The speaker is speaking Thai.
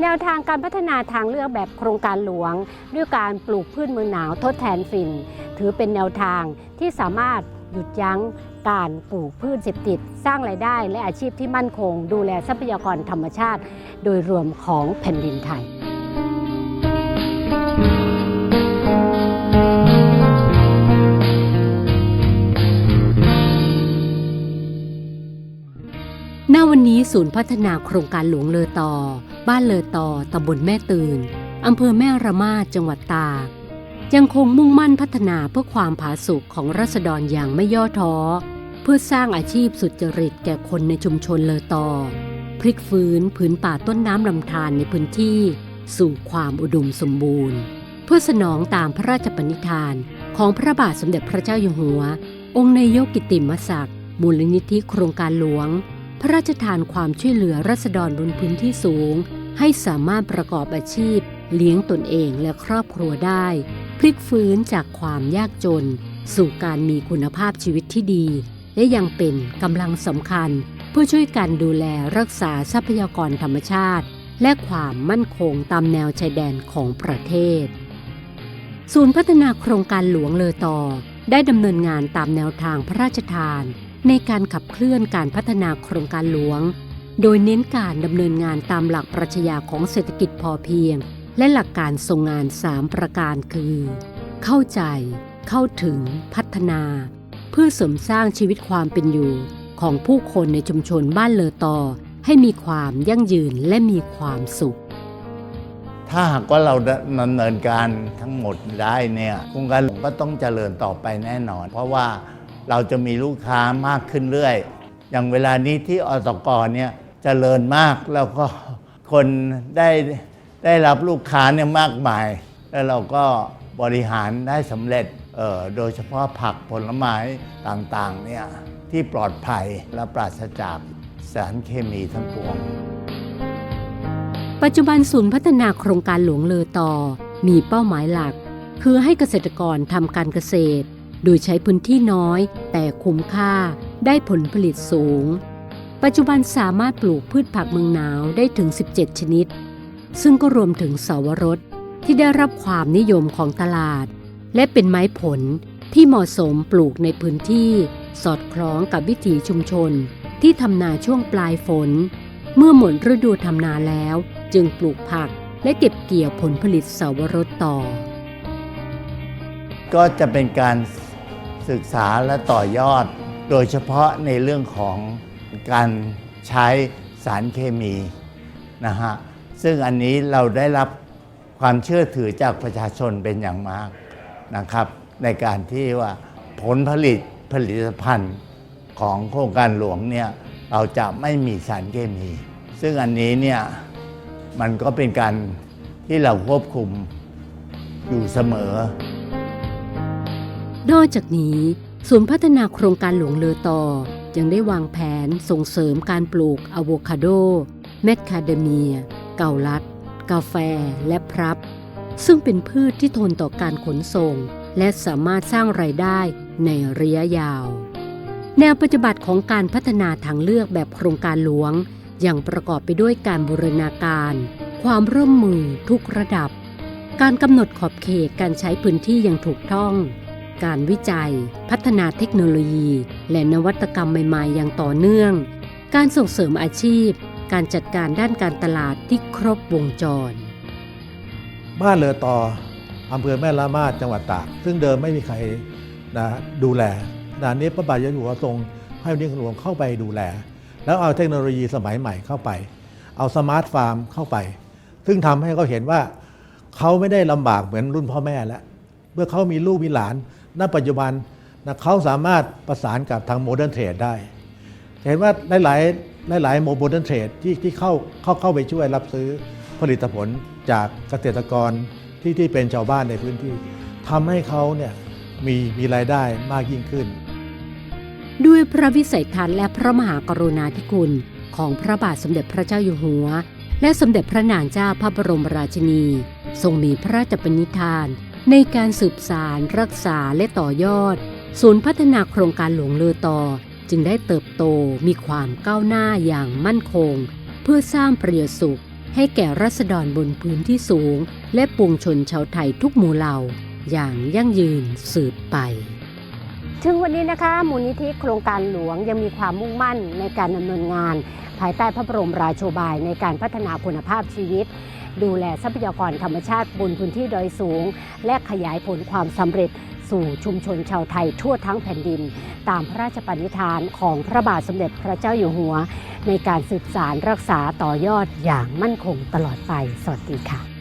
แนวทางการพัฒนาทางเลือกแบบโครงการหลวง ด้วยการปลูกพืชเมืองหนาวทดแทนฝิ่น ถือเป็นแนวทางที่สามารถหยุดยั้งการปลูกพืชเสพติด สร้างรายได้และอาชีพที่มั่นคง ดูแลทรัพยากรธรรมชาติ โดยรวมของแผ่นดินไทย วันนี้ศูนย์พัฒนาโครงการหลวงเลอตอบ้านเลอตอตำบลแม่ตื่นอำเภอแม่ระมาดจังหวัดตากยังคงมุ่งมั่นพัฒนาเพื่อความผาสุกของรัษฎรอย่างไม่ย่อท้อ เพื่อสร้างอาชีพสุจริตแก่คนในชุมชนเลอตอพลิกฟื้นผืนป่าต้นน้ำลำธารในพื้นที่ สู่ความอุดมสมบูรณ์ เพื่อสนองตามพระราชปณิธานของพระบาทสมเด็จพระเจ้าอยู่หัว องค์นายกกิติมศักดิ์มูลนิธิโครงการหลวง พระราชทานความช่วยเหลือรัษฎรบนพื้นที่สูง ให้สามารถประกอบอาชีพ เลี้ยงตนเองและครอบครัวได้ พลิกฟื้นจากความยากจน สู่การมีคุณภาพชีวิตที่ดี และยังเป็นกำลังสำคัญ เพื่อช่วยกันดูแลรักษาทรัพยากรธรรมชาติ และความมั่นคงตามแนวชายแดนของประเทศ ศูนย์พัฒนาโครงการหลวงเลอตอได้ดำเนินงานตามแนวทางพระราชทาน ในการขับเคลื่อนการพัฒนาโครงการหลวง โดยเน้นการดำเนินงานตามหลักปรัชญาของเศรษฐกิจพอเพียง และหลักการทรงงาน 3 ประการคือ เข้าใจ เข้าถึง พัฒนา เพื่อเสริมสร้างชีวิตความเป็นอยู่ของผู้คนในชุมชนบ้านเลอตอ ให้มีความยั่งยืนและมีความสุข ถ้าหากว่าเราดำเนินการทั้งหมดได้เนี่ยโครงการหลวงก็ต้องเจริญต่อไปแน่นอน เพราะว่า เราจะมีลูกค้ามากขึ้นเรื่อย อย่างเวลานี้ที่อสกรเนี่ยเจริญมากแล้วก็คนได้ได้รับลูกค้าเนี่ยมากมาย แล้วเราก็บริหารได้สำเร็จเออโดยเฉพาะผักผลไม้ต่างๆเนี่ยที่ปลอดภัยและปราศจากสารเคมีทั้งปวง ปัจจุบันศูนย์พัฒนาโครงการหลวงเลอตอ มีเป้าหมายหลัก คือให้เกษตรกรทำการเกษตร โดยใช้พื้นที่น้อย แต่คุ้มค่าได้ผลผลิตสูง ปัจจุบันสามารถปลูกพืชผักเมืองหนาวได้ถึง 17 ชนิด ซึ่งก็รวมถึงเสาวรสที่ได้รับความนิยมของตลาด และเป็นไม้ผลที่เหมาะสมปลูกในพื้นที่ สอดคล้องกับวิถีชุมชน ที่ทำนาช่วงปลายฝน เมื่อหมดฤดูทำนาแล้ว จึงปลูกผักและเก็บเกี่ยวผลผลิตเสาวรสต่อ ก็จะเป็นการ ศึกษาและต่อยอด โดยเฉพาะในเรื่องของการใช้สารเคมีนะฮะซึ่งอันนี้เราได้รับความเชื่อถือจากประชาชนเป็นอย่างมากนะครับ ในการที่ว่าผลผลิตผลิตภัณฑ์ของโครงการหลวงเนี่ยเราจะไม่มีสารเคมี ซึ่งอันนี้เนี่ยมันก็เป็นการที่เราควบคุมอยู่เสมอ นอกจากนี้ ศูนย์พัฒนาโครงการหลวงเลอต่อยังได้วางแผนส่งเสริมการปลูกอะโวคาโด แมคคาเดเมีย เกาลัด กาแฟ และพรับ ซึ่งเป็นพืชที่ทนต่อการขนส่ง และสามารถสร้างไรายได้ในระยะยาว แนวปฏิบัติของการพัฒนาทางเลือกแบบโครงการหลวง ยังประกอบไปด้วยการบูรณาการ ความร่วมมือทุกระดับ การกำหนดขอบเขตการใช้พื้นที่อย่างถูกต้อง การวิจัย พัฒนาเทคโนโลยี และนวัตกรรมใหม่ๆ อย่างต่อเนื่อง การส่งเสริมอาชีพ การจัดการด้านการตลาดที่ครบวงจร บ้านเลอต่ออำเภอแม่ละมาดจังหวัดตาก ซึ่งเดิมไม่มีใครนะดูแลด่านนี้พระบาทยหัวทรงให้วันนี้หลวงเข้าไปดูแล แล้วเอาเทคโนโลยีสมัยใหม่เข้าไป เอาสมาร์ทฟาร์มเข้าไป ซึ่งทำให้เขาเห็นว่าเขาไม่ได้ลำบากเหมือนรุ่นพ่อแม่แล้ว เมื่อเขามีลูกมีหลาน ณปัจจุบันนะเขาสามารถประสานกับทางโมเดิร์นเทรดได้ เห็นว่าหลายๆหลายๆโมเดิร์นเทรดที่ที่เข้าเข้าเข้าไปช่วยรับซื้อผลิตผลจากเกษตรกรที่ที่เป็นชาวบ้านในพื้นที่ทำให้เขาเนี่ยมีมีรายได้มากยิ่งขึ้น ด้วยพระวิสัยทัศน์และพระมหากรุณาธิคุณของพระบาทสมเด็จพระเจ้าอยู่หัว และสมเด็จพระนางเจ้าพระบรมราชินี ทรงมีพระราชปณิธาน ในการสืบสารรักษาและต่อยอด ศูนย์พัฒนาโครงการหลวงเลอต่อ จึงได้เติบโตมีความก้าวหน้าอย่างมั่นคง เพื่อสร้างประโยชน์สุข ให้แก่รัษฎรบนพื้นที่สูง และปวงชนชาวไทยทุกหมู่เหล่า อย่างยั่งยืนสืบไป ถึงวันนี้นะคะมูลนิธิโครงการหลวงยังมีความมุ่งมั่นในการดำเนินงาน ภายใต้พระบรมราโชบายในการพัฒนาคุณภาพชีวิต ดูแลทรัพยากรธรรมชาติบนพื้นที่ดอยสูง และขยายผลความสำเร็จสู่ชุมชนชาวไทยทั่วทั้งแผ่นดิน ตามพระราชปณิธานของพระบาทสมเด็จพระเจ้าอยู่หัว ในการสืบสารรักษาต่อยอดอย่างมั่นคงตลอดไป สวัสดีค่ะ